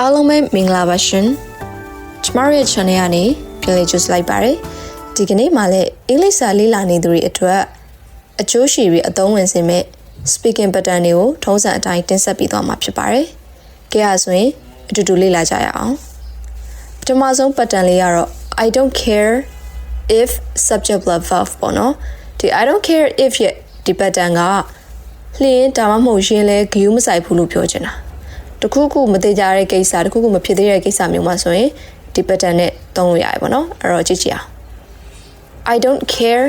အားလုံးပဲမင်္ဂလာပါရှင်ကျမတို့ရဲ့ channel ကနေပြန်လည်ကြိုဆိုလိုက်ပါတယ်ဒီကနေ့မှလည်းအင်္ဂလိပ်စာလေ့လာနေသူတွေအတွက်အကျိုးရှိပြီးအသုံးဝင်စေမယ့် speaking pattern တွေကိုထုံးစံအတိုင်းတင်ဆက်ပေးသွားမှာဖြစ်ပါတယ်ကြည့်ရဆိုရင်အတူတူလေ့လာကြရအောင်ပထမဆုံး pattern လေးကတော့ I don't care if subject verb verb ပေါ့နော်ဒီ I don't care if ရဲ့ဒီ pattern ကလျင်းဒါမှမဟုတ်ရင်းလဲဂယူးမဆိုင်ဘူးလို့ပြောချင်တာ တခုခုမသေးကြတဲ့ကိစ္စတခုခုမဖြစ်သေးတဲ့ကိစ္စမျိုးမှာဆိုရင်ဒီ pattern နဲ့သုံးလို့ရတယ်ပေါ့နော်အဲ့တော့ကြည့်ကြည့်အောင် I don't care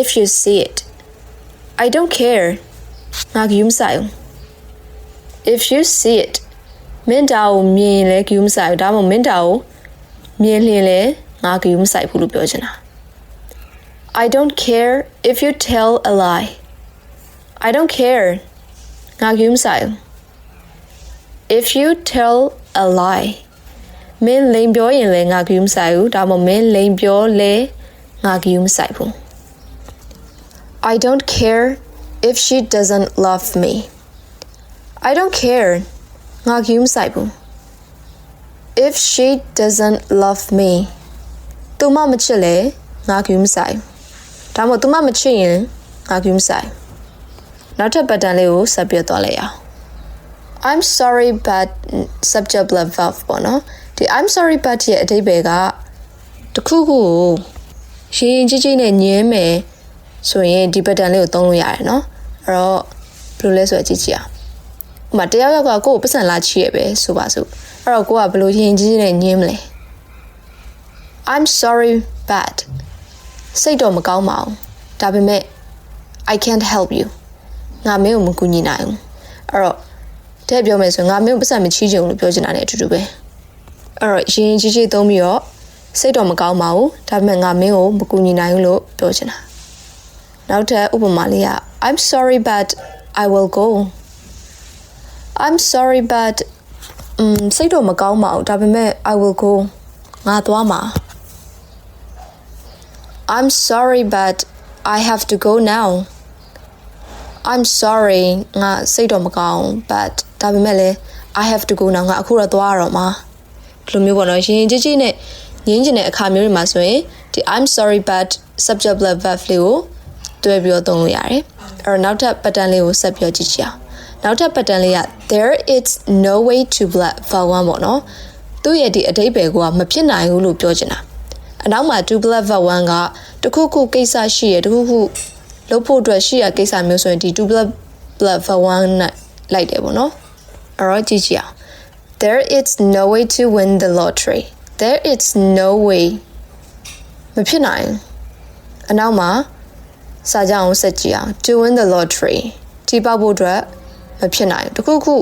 if you see it I don't care ငါဂယူးမဆိုင်ဘူး if you see it မင်းတာကိုမြင်ရင်လည်းဂယူးမဆိုင်ဘူးဒါမှမဟုတ်မင်းတာကိုမြင်လျင်လည်းငါဂယူးမဆိုင်ဘူးလို့ပြောချင်တာ I don't care if you tell a lie I don't care ငါဂယူးမဆိုင်ဘူး if you tell a lie မင်းလိန်ပြောရင်လည်းငါဂယူးမဆိုင်ဘူးဒါမှမဟုတ်မင်းလိန်ပြောလဲငါဂယူးမဆိုင်ဘူး I don't care if she doesn't love me I don't care ငါဂယူးမဆိုင်ဘူး if she doesn't love me သူမမချစ်လဲငါဂယူးမဆိုင်ဘူးဒါမှမဟုတ်သူမမချစ်ရင်ငါဂယူးမဆိုင်နောက်ထပ်ပတ်တန်လေးကိုဆက်ပြသွားလိုက်အောင် I'm sorry but subject verb verb ပေါ့နော်ဒီ I'm sorry but ရဲ့အဓိပ္ပာယ်ကတခုခုကိုရင်ရင်ကြီးကြီးနဲ့ညင်းမယ်ဆိုရင်ဒီ pattern လေးကိုသုံးလို့ရတယ်နော်အဲ့တော့ဘယ်လိုလဲဆိုတော့ကြည့်ကြည့်အောင်ဥပမာတယောက်ယောက်ကကိုယ့်ကိုပတ်စံလာချီရပဲဆိုပါစို့အဲ့တော့ကိုကဘယ်လိုရင်ကြီးကြီးနဲ့ညင်းမလဲ I'm sorry but စိတ်တော့မကောင်းပါဘူးဒါပေမဲ့ I can't help you ငါမင်းကိုမကူညီနိုင်ဘူးအဲ့တော့ တဲ့ပြောမယ်ဆိုရင်ငါမင်းကိုပတ်စံမချီးချင်ဘူးလို့ပြောချင်တာ ਨੇ အတူတူပဲအဲ့တော့ရင်ကြီးကြီးသုံးပြီးတော့စိတ်တော့မကောင်းပါဘူးဒါပေမဲ့ငါမင်းကိုမကူညီနိုင်ဘူးလို့ပြောချင်တာနောက်ထပ်ဥပမာလေးက I'm sorry but I will go I'm sorry but อืมစိတ်တော့မကောင်းပါဘူးဒါပေမဲ့ I will go ငါသွားမှာ I'm sorry but I have to go now I'm sorry ငါစိတ်တော့မကောင်း but ဒါပေမဲ့လည်း I have to go now ငါအခုတော့သွားရတော့မှာဒီလိုမျိုးပေါ့နော်ရင်ကြီးကြီးနဲ့ငင်းကျင်တဲ့အခါမျိုးတွေမှာဆိုရင်ဒီ I'm sorry but subject verb verb လေးကိုတွဲပြီးတော့သုံးလို့ရတယ်အဲ့တော့နောက်ထပ် pattern လေးကိုဆက်ပြောကြည့်ချင်အောင်နောက်ထပ် pattern လေးက there is no way to black for one ပေါ့နော်သူ့ရဲ့ဒီအတိတ်ပဲကမဖြစ်နိုင်ဘူးလို့ပြောချင်တာအနောက်မှာ to black for one ကတခုခုကိစ္စရှိရတခုခုလုပ်ဖို့အတွက်ရှိရကိစ္စမျိုးဆိုရင်ဒီ to black black for one နဲ့လိုက်တယ်ပေါ့နော်အဲ့ တော့ကြည့်ကြည့်အောင် there is no way to win the lottery there is no way မဖြစ်နိုင်အနောက်မှာစာကြအောင်ဆက်ကြည့်အောင် to win the lottery ဒီပေါက်ဖို့အတွက်မဖြစ်နိုင်တခုခု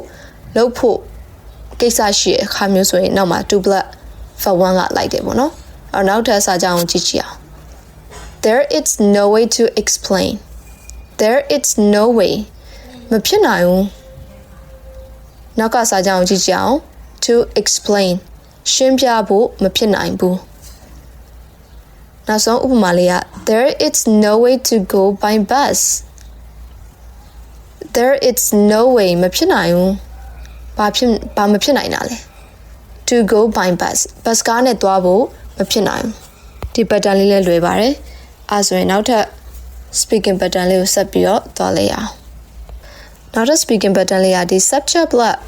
လုပ်ဖို့ကိစ္စရှိတဲ့အခါမျိုးဆိုရင်နောက်မှာ to black for one ကလိုက်တယ်ပေါ့နော်အဲ့နောက်ထပ်စာကြအောင်ကြည့်ကြည့်အောင် there is no way to explain there is no way မဖြစ်နိုင်ဘူး နောက်ကစာကြအောင်ကြည့်ကြအောင် to explain ရှင်းပြဖို့မဖြစ်နိုင်ဘူးနောက်ဆုံးဥပမာလေးက there is no way to go by bus there is no way မဖြစ်နိုင်ဘူးဘာဖြစ်ဘာမဖြစ်နိုင်တာလဲ to go by bus bus ကားနဲ့သွားဖို့မဖြစ်နိုင်ဘူးဒီ pattern လေးလည်းလွယ်ပါတယ်အဲဆိုရင်နောက်ထပ် speaking pattern လေးကိုဆက်ပြီးတော့သွားလိုက်အောင် နောက်ထပ် speaking pattern လေးကဒီ subject block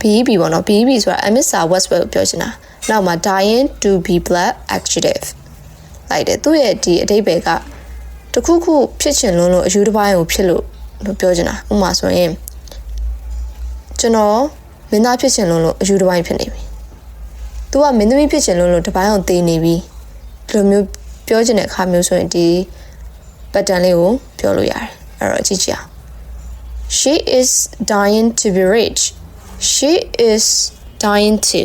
BEB ပေါ့နော် BEB ဆိုတာ Mr. Westwell ကိုပြောချင်တာနောက်မှာ dying to be black adjective လိုက်တယ်သူ့ရဲ့ဒီအဓိပ္ပာယ်ကတခုခုဖြစ်ချင်လုံးလို့အယူတစ်ပိုင်းကိုဖြစ်လို့လို့ပြောချင်တာဥပမာဆိုရင်ကျွန်တော်မင်းသားဖြစ်ချင်လုံးလို့အယူတစ်ပိုင်းဖြစ်နေပြီ။ तू ကမင်းသမီးဖြစ်ချင်လုံးလို့တစ်ပိုင်းအောင်သေနေပြီ။ဒီလိုမျိုးပြောချင်တဲ့အခါမျိုးဆိုရင်ဒီ pattern လေးကိုပြောလို့ရတယ်။အဲ့တော့အကြည့်ကြအောင် She is dying to be rich. She is dying to.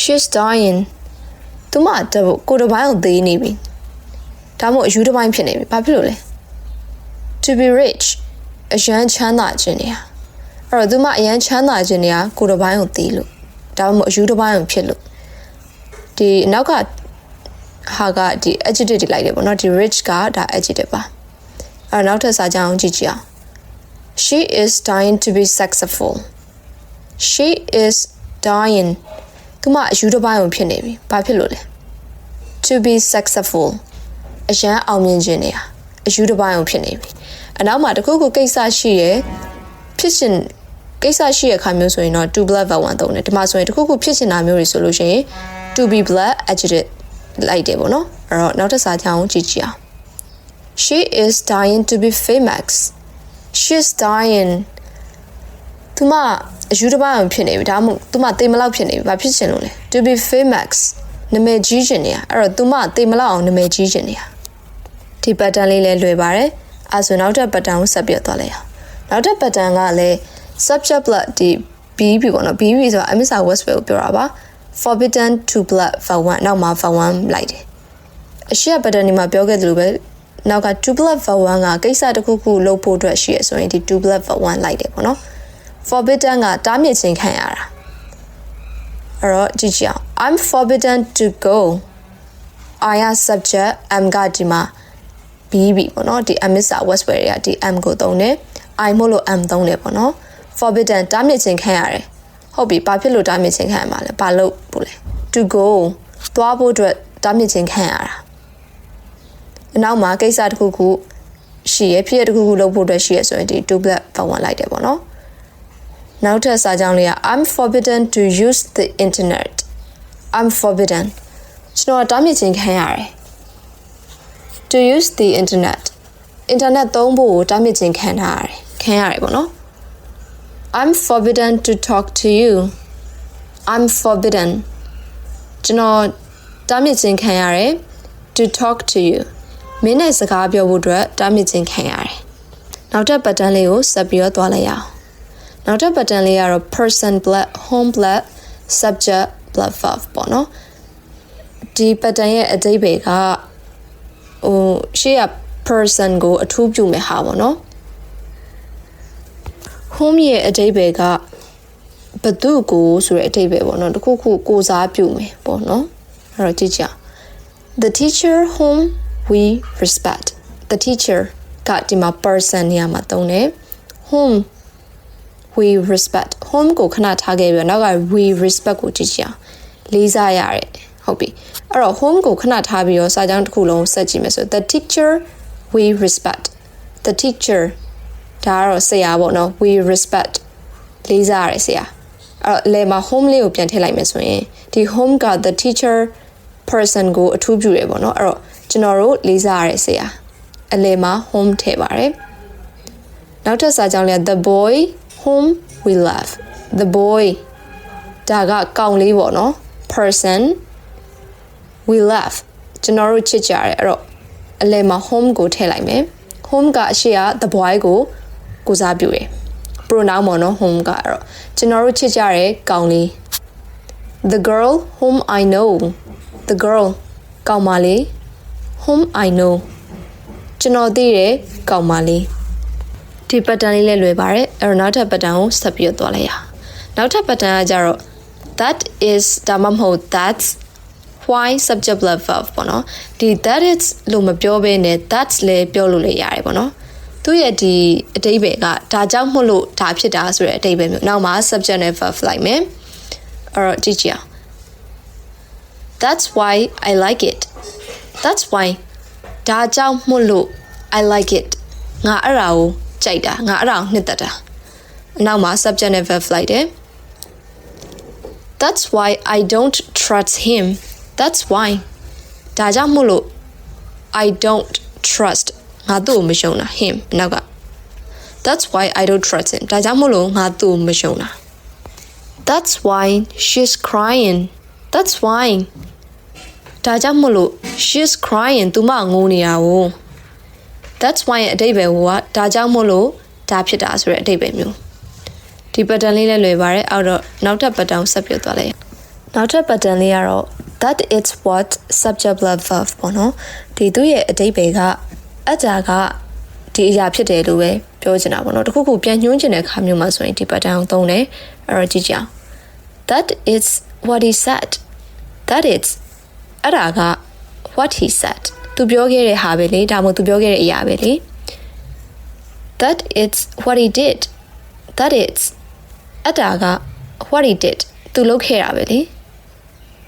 She's dying. သူမတကိုတစ်ပိုင်းကိုသေးနေပြီ။ဒါမှမဟုတ်အယူတစ်ပိုင်းဖြစ်နေပြီ။ဘာဖြစ်လို့လဲ။ To be rich အရန်ချမ်းသာခြင်းနေရ။အဲ့တော့သူမအရန်ချမ်းသာခြင်းနေရကိုတစ်ပိုင်းကိုသေးလို့ဒါမှမဟုတ်အယူတစ်ပိုင်းကိုဖြစ်လို့ဒီနောက်ကဟာကဒီ adjective တွေလိုက်တယ်ပေါ့နော်ဒီ rich ကဒါ adjective ပါ။အဲ့တော့နောက်ထပ်စာကြောင်းကြည့်ကြည့်အောင် She is dying to be successful. She is dying သူမအယူတစ်ပိုင်းကိုဖြစ်နေပြီဘာဖြစ်လို့လဲ to be successful အရန်အောင်မြင်ခြင်းနေတာအယူတစ်ပိုင်းကိုဖြစ်နေပြီအနောက်မှာတခုခုကိစ္စရှိရယ်ဖြစ်ရှင်ကိစ္စရှိရခါမျိုးဆိုရင်တော့ to blood verb 1သုံးတယ်ဒီမှာဆိုရင်တခုခုဖြစ်ရှင်တာမျိုးတွေဆိုလို့ရှိရင် to be blood adjective လိုက်တယ်ပေါ့နော်အဲ့တော့နောက်တစ်စာကြောင်းကြည့်ကြည့်အောင် she is dying to be famous she is dying သူမအယူတစ်ပိုင်းဖြစ်နေပြီဒါမှမဟုတ်သူမတေမလောက်ဖြစ်နေပြီဘာဖြစ်ချင်လို့လဲ to be famous နာမည်ကြီးချင်နေတာအဲ့တော့သူမတေမလောက်အောင်နာမည်ကြီးချင်နေတာဒီ pattern လေးလည်းလွယ်ပါတယ်အဲဆိုနောက်ထပ် pattern ကိုဆက်ပြသွားလိုက်အောင်နောက်ထပ် pattern ကလည်း subject blood ဒီ BB ပေါ့နော် BB ဆိုတာ Amisa Westfield ကိုပြောတာပါ forbidden to blood for one နောက်မှာ for one လိုက်တယ်အရှိရ pattern ဒီမှာပြောခဲ့သလိုပဲ နောက်က to blood for one ကကိစ္စတစ်ခုခုလုပ်ဖို့အတွက်ရှိရဆိုရင်ဒီ to blood for one လိုက်တယ်ပေါ့နော် forbidden ကတားမြစ်ခြင်းခံရတာအဲ့တော့ကြည့်ကြည့်အောင် I'm forbidden to go I am subject am ကဒီမှာ BB ပေါ့နော်ဒီ am is a Westware တွေကဒီ am ကိုသုံးတယ် I မို့လို့ am သုံးတယ်ပေါ့နော် forbidden တားမြစ်ခြင်းခံရတယ်ဟုတ်ပြီဘာဖြစ်လို့တားမြစ်ခြင်းခံရမှာလဲဘာလို့ပို့လဲ to go သွားဖို့အတွက်တားမြစ်ခြင်းခံရတာ အနောက်မှာကိစ္စတစ်ခုခုရှိရဖြစ်ရတစ်ခုခုလုပ်ဖို့အတွက်ရှိရဆိုရင်ဒီ to black ပတ်ဝန်းလိုက်တယ်ပေါ့နော်နောက်ထပ်စာကြောင်းလေးက I'm forbidden to use the internet I'm forbidden ကျွန်တော်တားမြစ်ခြင်းခံရတယ် to use the internet internet သုံးဖို့ကိုတားမြစ်ခြင်းခံထားရတယ်ခံရတယ်ပေါ့နော် I'm forbidden to talk to you I'm forbidden ကျွန်တော်တားမြစ်ခြင်းခံရတယ် to talk to you မင်းနဲ့စကားပြောဖို့အတွက်တားမြစ်ခြင်းခံရတယ်နောက်ထပ် pattern လေးကိုဆက်ပြီးတော့သွားလိုက်ရအောင်နောက်ထပ် pattern လေးကတော့ person blood home blood subject blood verb ပေါ့နော်ဒီ pattern ရဲ့အဓိပ္ပာယ်ကဟိုရှေ့က person ကိုအထူးပြုမယ်ဟာပေါ့နော် home ရဲ့အဓိပ္ပာယ်ကဘသူကိုဆိုတဲ့အဓိပ္ပာယ်ပေါ့နော်တခုခုကိုစားပြုမယ်ပေါ့နော်အဲ့တော့ကြည့်ကြ the teacher whom we respect the teacher ကဒီမှာ person နေရာမှာသုံးတယ် whom we respect home ကိုခဏထားခဲ့ပြီးတော့နောက်က we respect ကိုကြည့်ကြအောင်လေးစားရတယ်ဟုတ်ပြီအဲ့တော့ home ကိုခဏထားပြီးတော့စာကြောင်းတစ်ခုလုံးဆက်ကြည့်မယ်ဆို the teacher we respect the teacher ဒါကတော့ဆရာပေါ့နော် we respect လေးစားရတယ်ဆရာအဲ့တော့လေမှာ home လေးကိုပြန်ထည့်လိုက်မယ်ဆိုရင်ဒီ home က the teacher person ကိုအထူးပြုတယ်ပေါ့နော်အဲ့တော့ ကျွန်တော်တို့လေးစားရတယ်ဆရာအလေမှာ home ထည့်ပါတယ်နောက်ထပ်စာကြောင်းလေး the boy whom we love the boy ဒါကကောင်လေးပေါ့နော် person we love ကျွန်တော်တို့ချစ်ကြတယ်အဲ့တော့အလဲမှာ home ကိုထည့်လိုက်မယ် home ကအရှိက the boy ကိုကိုစားပြုတယ် pronoun ပေါ့နော် home ကအဲ့တော့ကျွန်တော်တို့ချစ်ကြတဲ့ကောင်လေး the girl whom i know the girl ကောင်မလေး whom i know ကျွန်တော်သိတဲ့ကောင်မလေးဒီ pattern လေးလည်းလွယ်ပါတယ်အဲ့တော့နောက်ထပ် pattern ကိုဆက်ပြီးတော့သွားလိုက်ရအောင်နောက်ထပ် pattern ကကြတော့ that is ဒါမှမဟုတ် that's why subject verb verb ပေါ့နော်ဒီ that is လို့မပြောဘဲနဲ့ that's လည်းပြောလို့လည်းရတယ်ပေါ့နော်သူရဲ့ဒီအတိတ်ပဲကဒါကြောင့်မို့လို့ဒါဖြစ်တာဆိုတဲ့အတိတ်ပဲမျိုးနောက်မှာ subject နဲ့ verb လိုက်မယ်အဲ့တော့ကြည့်ကြည့်အောင် That's why I like it That's why ဒါကြောင့်မို့လို့ I like it ငါအဲ့ဒါကိုကြိုက်တာငါအဲ့ဒါကိုနှစ်သက်တာအနောက်မှာ subject နဲ့ verb လိုက်တယ် That's why I don't trust him That's why ဒါကြောင့်မို့လို့ I don't trust ငါသူ့ကိုမယုံတာ him နောက်က That's why I don't trust him ဒါကြောင့်မို့လို့ငါသူ့ကိုမယုံတာ That's why she's crying That's why ဒါကြောင့်မို့လို့ she's crying သူမငိုနေတာကို That's why အတိတ်ပဲဟိုကဒါကြောင့်မို့လို့ဒါဖြစ်တာဆိုတဲ့အတိတ်ပဲမျိုးဒီ pattern လေးလည်းလွယ်ပါတယ်အောက်တော့နောက်ထပ် pattern ဆက်ပြသွားလိုက်နောက်ထပ် pattern လေးကတော့ that is what subject verb verb ပေါ့နော်ဒီသူ့ရဲ့အတိတ်ပဲကအကြာကဒီအရာဖြစ်တယ်လို့ပဲပြောချင်တာပေါ့နော်တခုခုပြန်ညွှန်းချင်တဲ့အခါမျိုးမှာဆိုရင်ဒီ pattern ကိုသုံးတယ်အဲ့တော့ကြည့်ကြအောင် that is what he said that is အဲ့ဒါက what he said သူပြောခဲ့တဲ့ဟာပဲလေဒါမှမဟုတ်သူပြောခဲ့တဲ့အရာပဲလေ that is what he did that is အဲ့ဒါက what he did သူလုပ်ခဲ့တာပဲလေ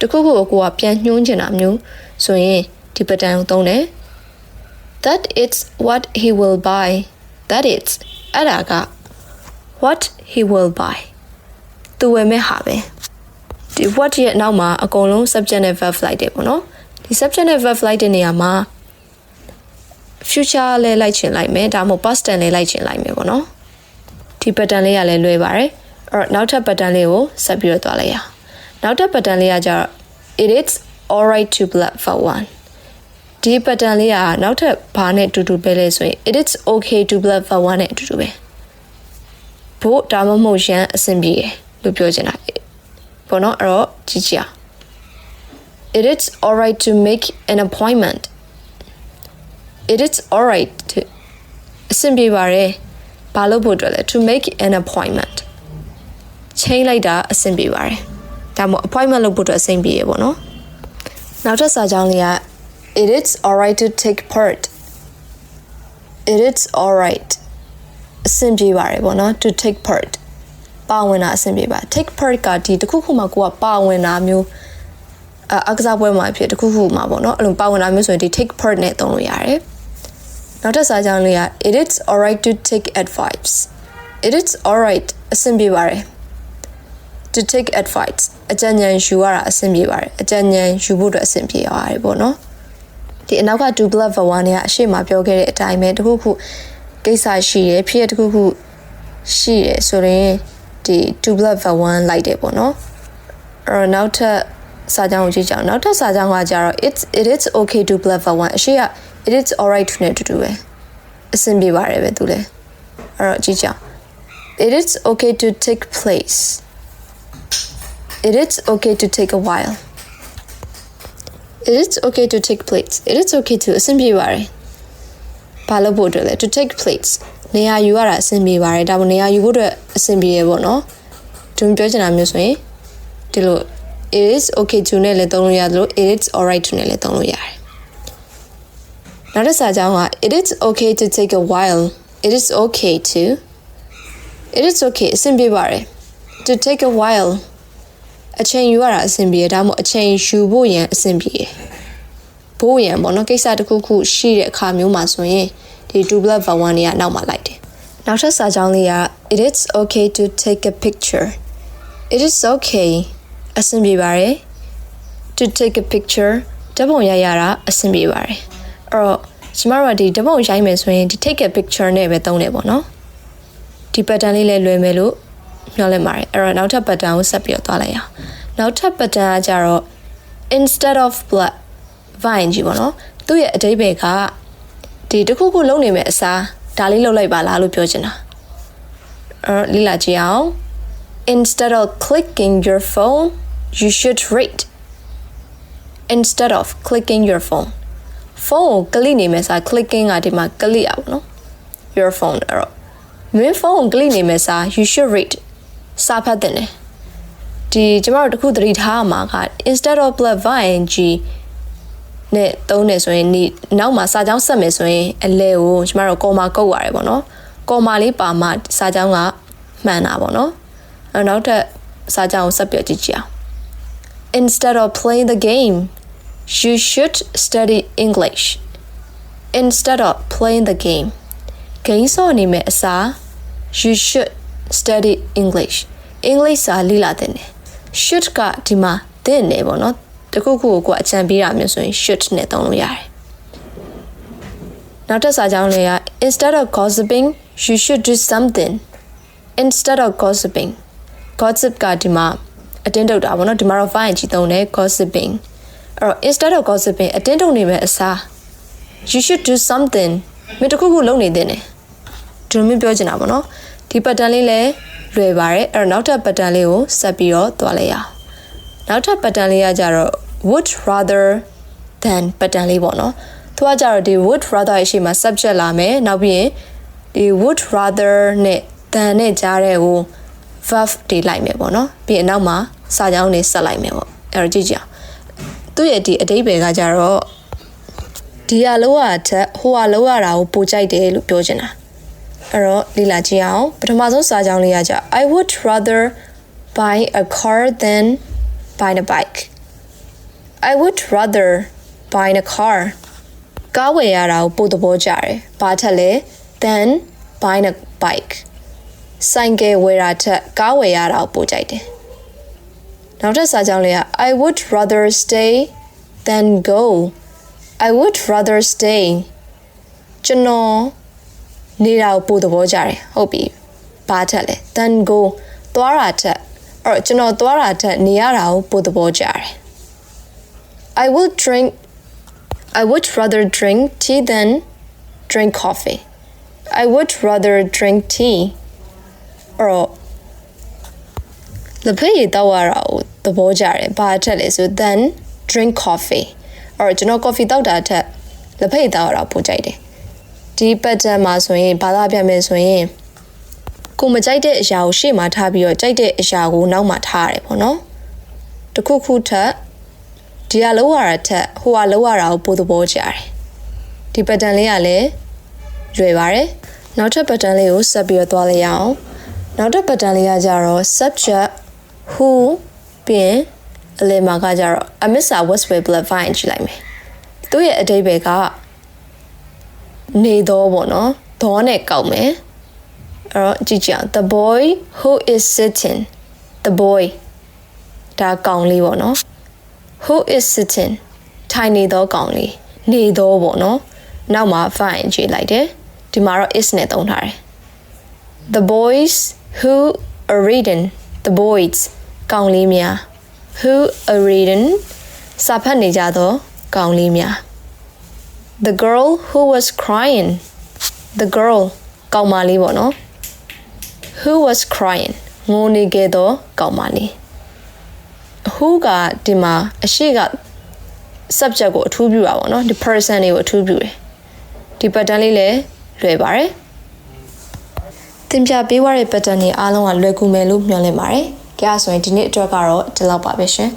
တခုခုကိုကိုကပြန်ညှိုးချင်တာမျိုးဆိုရင်ဒီပတန်ကိုသုံးတယ် that it's what he will buy that it's အဲ့ဒါက what he will buy သူဝယ်မဲ့ဟာပဲ ဒီ what ရဲ့နောက်မှာအကုန်လုံး subject နဲ့ verb လိုက်တယ်ပေါ့နော်ဒီ subject နဲ့ verb လိုက်တဲ့နေရာမှာ future လဲလိုက်ချင်လိုက်မယ်ဒါမှမဟုတ် past tense လဲလိုက်ချင်လိုက်မယ်ပေါ့နော်ဒီ pattern လေးကလည်းလွယ်ပါတယ်အဲ့တော့နောက်ထပ် pattern လေးကိုဆက်ပြီးတော့သွားလိုက်ရအောင်နောက်ထပ် pattern လေးကကျတော့ it is all right to black for one ဒီ pattern လေးကနောက်ထပ်ဘာနဲ့အတူတူပဲလဲဆိုရင် it is okay to black for one နဲ့အတူတူပဲဘို့ဒါမှမဟုတ်ရန်အဆင်ပြေတယ်လို့ပြောချင်တာ ပေါ့နော်အဲ့တော့ကြည့်ကြည့်အောင် it is all right to make an appointment it is all right to အဆင်ပြေပါတယ်ဘာလို့ဖို့အတွက်လဲ to make an appointment ချိန်လိုက်တာအဆင်ပြေပါတယ်ဒါမှမဟုတ် appointment လုပ်ဖို့အတွက်အဆင်ပြေရပေါ့နော်နောက်ထပ်စာကြောင်းလေးက it is all right to take part it is all right အဆင်ပြေပါတယ်ပေါ့နော် to take part ပါဝင်တာအဆင်ပြေပါ take part ကဒီတစ်ခုခုမှကိုကပါဝင်တာမျိုးအအကစားပွဲမှာဖြစ်တစ်ခုခုမှာပေါ့နော်အဲ့လိုပါဝင်တာမျိုးဆိုရင်ဒီ take part နဲ့သုံးလို့ရတယ်နောက်ထပ်စာကြောင်းလေးက it is all right to take advice it is all right အဆင်ပြေပါတယ် to take advice အကြံဉာဏ်ယူရတာအဆင်ပြေပါတယ်အကြံဉာဏ်ယူဖို့အတွက်အဆင်ပြေရတယ်ပေါ့နော်ဒီအနောက်က2 blood for 1เนี่ยအရှိမပြောခဲ့တဲ့အတိုင်းပဲတခုခုကိစ္စရှိတယ်ဖြစ်ရတခုခုရှိတယ်ဆိုရင် ဒီ2 blood for 1လိုက်တယ်ပေါ့နော်အဲ့တော့နောက်ထပ်စာကြောင်းကိုကြည့်ကြအောင်နောက်ထပ်စာကြောင်းကကြတော့ it's it is okay to blood for 1အရှိက it is all right နဲ့တူတူပဲအဆင်ပြေပါတယ်ပဲသူလည်းအဲ့တော့ကြည့်ကြအောင် it is okay to take place it is okay to take a while it is okay to take place it is okay to အဆင်ပြေပါတယ် ဘာလို့ဖို့အတွက်လဲ to take place နေရာယူရတာအဆင်ပြေပါတယ်ဒါပေမဲ့နေရာယူဖို့အတွက်အဆင်ပြေရပေါ့နော်ဒီပြောချင်တာမျိုးဆိုရင်ဒီလို it is okay to နဲ့လည်းသုံးလို့ရတယ်လို့ it is all right to နဲ့လည်းသုံးလို့ရတယ်နောက်တစ်စာကြောင်းက it is okay to take a while it is okay to it is okay အဆင်ပြေပါတယ် to take a while အချိန်ယူရတာအဆင်ပြေတယ်ဒါမှမဟုတ်အချိန်ယူဖို့ရန်အဆင်ပြေတယ် ဘိုးရန်ပေါ့နော်ကိစ္စတစ်ခုခုရှိတဲ့အခါမျိုးမှာဆိုရင်ဒီ double verb 1တွေကနောက်မှလိုက်တယ်နောက်ထပ်စာကြောင်းလေးက it is okay to take a picture it is okay အဆင်ပြေပါတယ် to take a picture ဓာတ်ပုံရိုက်ရတာအဆင်ပြေပါတယ်အဲ့တော့ကျမတို့ကဒီဓာတ်ပုံရိုက်မယ်ဆိုရင်ဒီ take a picture နဲ့ပဲသုံးတယ်ပေါ့နော်ဒီ pattern လေးလည်းလွယ်မယ်လို့မျှော်လင့်ပါတယ်အဲ့တော့နောက်ထပ် pattern ကိုဆက်ပြီးတော့သွားလိုက်ရအောင်နောက်ထပ် pattern ကကြတော့ instead of blood vine ကြီးပေါ့နော်သူ့ရဲ့အတိတ်ဘယ်ကဒီတစ်ခုခုလုံးနေမဲ့အစားဒါလေးလုပ်လိုက်ပါလားလို့ပြောချင်တာအဲ့လိလာကြည့်အောင် instead of clicking your phone you should read instead of clicking your phone phone ကိုကလိနေမဲ့စား clicking ကဒီမှာကလိရပါတော့ your phone အဲ့တော့မင်းဖုန်းကိုကလိနေမဲ့စား you should read စာဖတ်တဲ့တယ်ဒီကျမတို့တခုသတိထားမှာက instead of blood vine g နဲ့သုံးနေဆိုရင်ဒီနောက်မှာစာကြောင်းဆက်မယ်ဆိုရင်အလဲကိုကျမတို့ကော်မာကုတ်ရတယ်ပေါ့နော်ကော်မာလေးပါမှစာကြောင်းကမှန်တာပေါ့နော်အဲနောက်ထပ်စာကြောင်းကိုဆက်ပြကြည့်ကြည့်အောင် instead of playing the game you should study english instead of playing the game ဂိမ်းဆော့နေမဲ့အစား you should study english english စာလေ့လာတဲ့နေ should ကဒီမှာသင်နေပေါ့နော် တခုခုကိုအကြံပေးတာမျိုးဆိုရင် should နဲ့သုံးလို့ရတယ်နောက်တစ်စာကြောင်းလေးက instead of gossiping you should do something instead of gossiping gossip ကဒီမှာအတင်းတုတ်တာပေါ့နော်ဒီမှာတော့ fine ကြီးသုံးတယ် gossiping အဲ့တော့ instead of gossiping အတင်းတုတ်နေမဲ့အစား you should do something မင်းတခုခုလုပ်နေသင့်တယ်ဒီလိုမျိုးပြောချင်တာပေါ့နော်ဒီ pattern လေးလည်းလွယ်ပါတယ်အဲ့တော့နောက်ထပ် pattern လေးကိုဆက်ပြီးတော့သွားလိုက်ရအောင် နောက်ထပ် pattern လေးကကြတော့ would rather than pattern လေးပေါ့နော်သူကကြတော့ဒီ would rather ရဲ့ရှေ့မှာ subject လာမယ်နောက်ပြီးရင်ဒီ would rather နဲ့ than နဲ့ကြားတဲ့ကို verb တွေလိုက်မယ်ပေါ့နော်ပြီးရင်နောက်မှာစာကြောင်းတွေဆက်လိုက်မယ်ပေါ့အဲ့တော့ကြည့်ကြအောင်သူ့ရဲ့ဒီအတိတ်ပဲကကြတော့ဒီဟာလောက်ရတဲ့ဟိုဟာလောက်ရတာကိုပိုကြိုက်တယ်လို့ပြောချင်တာအဲ့တော့လေ့လာကြည့်အောင်ပထမဆုံးစာကြောင်းလေးကကြ I would rather buy a car than buy a bike I would rather buy a car ကားဝယ်ရတာကိုပိုသဘောကျတယ်။ဘာထက်လဲ than buying a bike ဆိုင်ကယ်ဝယ်တာထက်ကားဝယ်ရတာကိုပိုကြိုက်တယ်။နောက်ထပ်စာကြောင်းလေးက I would rather stay than go I would rather stay ကျွန်တော်နေတာကိုပိုသဘောကျတယ်ဟုတ်ပြီ။ဘာထက်လဲ than go သွားတာထက်အဲ့ တော့ကျွန်တော်သွားတာထက်နေရတာကိုပိုသဘောကျတယ်။ I would drink I would rather drink tea than drink coffee. I would rather drink tea. အဲ့တော့လက်ဖက်ရည်တောက်ရတာကိုသဘောကျတယ်။ဘာအထက်လဲဆို than drink coffee. အဲ့တော့ကျွန်တော် coffee တောက်တာအထက်လက်ဖက်ရည်တောက်ရတာပိုကြိုက်တယ်။ဒီ pattern မှာဆိုရင်ဘာသာပြန်မယ်ဆိုရင် ကိုမကြိုက်တဲ့အရာကိုရှေ့မှာထားပြီးတော့ကြိုက်တဲ့အရာကိုနောက်မှာထားရတယ်ပေါ့နော်။တစ်ခုခုထက်ဒီကလောက်ရတာထက်ဟိုကလောက်ရတာကိုပိုသဘောကျတယ်။ဒီ pattern လေးကလည်းရွယ်ပါတယ်။နောက်ထပ် pattern လေးကိုဆက်ပြီးတော့သွားလိုက်ရအောင်။နောက်ထပ် pattern လေးကကြတော့ subject who ပြီးရင်အလယ်မှာကကြတော့ a mister was with blood fine ကြည့်လိုက်မယ်။သူ့ရဲ့အတိတ်ပဲကနေတော့ပေါ့နော်။ဒေါနဲ့ကောက်မယ်။ အဲ့တော့ကြည့်ကြအောင် the boy who is sitting the boy ဒါကောင်လေးပေါ့နော် who is sitting ထိုင်နေသောကောင်လေးနေသောပေါ့နော်နောက်မှာ fine ကြည့်လိုက်တယ်ဒီမှာတော့ is နဲ့သုံးထားတယ် the boys who are reading the boys ကောင်လေးများ who are reading စာဖတ်နေကြသောကောင်လေးများ the girl who was crying the girl ကောင်မလေးပေါ့နော် who was crying ငိုနေခဲ့သောကောင်မလေး who ကဒီမှာအရှိက subject ကိုအထူးပြုတာပေါ့နော်ဒီ person တွေကိုအထူးပြုတယ်ဒီ pattern လေးလည်းလွယ်ပါတယ်သင်ပြပေးသွားတဲ့ pattern တွေအားလုံးကလွယ်ကူမယ်လို့မျှော်လင့်ပါတယ်ကြည့်ရဆိုရင်ဒီနေ့အတွက်ကတော့ဒီလောက်ပါပဲရှင်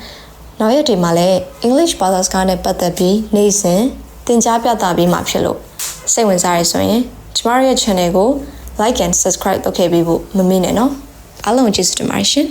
နောက်ရက်တွေမှာလည်း English ဘာသာစကားနဲ့ပတ်သက်ပြီးနေ့စဉ်သင်ကြားပြသပေးမှာဖြစ်လို့စိတ်ဝင်စားရဆိုရင်ကျမတို့ရဲ့ channel ကို like and subscribe လုပ်ခဲ့ပေးဖို့မမေ့နဲ့နော်အားလုံးကျေးဇူးတင်ပါတယ်ရှင်